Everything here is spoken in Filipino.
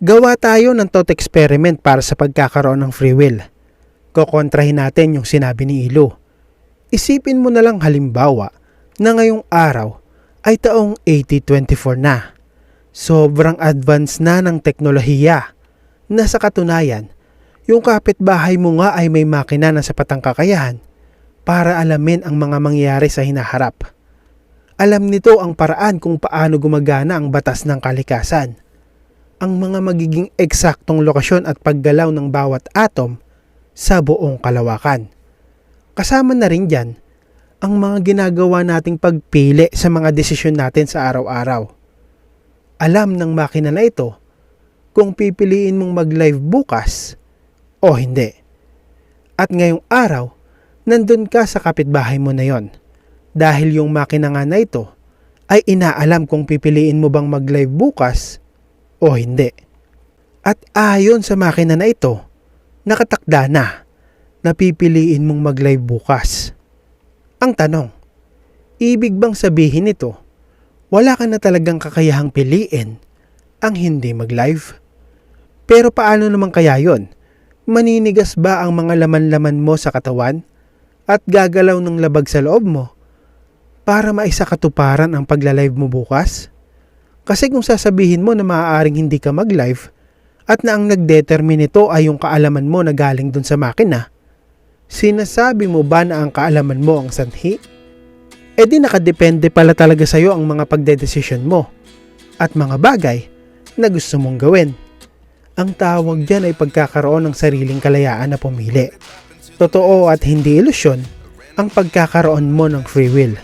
Gawa tayo ng thought experiment para sa pagkakaroon ng free will. Kokontrahin natin yung sinabi ni Ilo. Isipin mo na lang halimbawa na ngayong araw ay taong 8024 na. Sobrang advance na ng teknolohiya na sa katunayan, yung kapitbahay mo nga ay may makina na sapatang kakayahan para alamin ang mga mangyayari sa hinaharap. Alam nito ang paraan kung paano gumagana ang batas ng kalikasan. Ang mga magiging eksaktong lokasyon at paggalaw ng bawat atom sa buong kalawakan. Kasama na rin dyan ang mga ginagawa nating pagpili sa mga desisyon natin sa araw-araw. Alam ng makina na ito kung pipiliin mong mag-live bukas o hindi. At ngayong araw, nandun ka sa kapitbahay mo na yon. Dahil yung makina nga na ito ay inaalam kung pipiliin mo bang mag-live bukas o hindi. At ayon sa makina na ito, nakatakda na na pipiliin mong mag-live bukas. Ang tanong, ibig bang sabihin nito, wala ka na talagang kakayahang piliin ang hindi mag-live? Pero paano naman kaya yon? Maninigas ba ang mga laman-laman mo sa katawan at gagalaw ng labag sa loob mo para maisa katuparan ang pagla-live mo bukas? Kasi kung sasabihin mo na maaaring hindi ka mag-live at na ang nagdetermine nito ay yung kaalaman mo na galing dun sa makina, sinasabi mo ba na ang kaalaman mo ang sanhi? E di nakadepende pala talaga sa'yo ang mga pagdedesisyon mo at mga bagay na gusto mong gawin. Ang tawag dyan ay pagkakaroon ng sariling kalayaan na pumili. Totoo at hindi ilusyon ang pagkakaroon mo ng free will.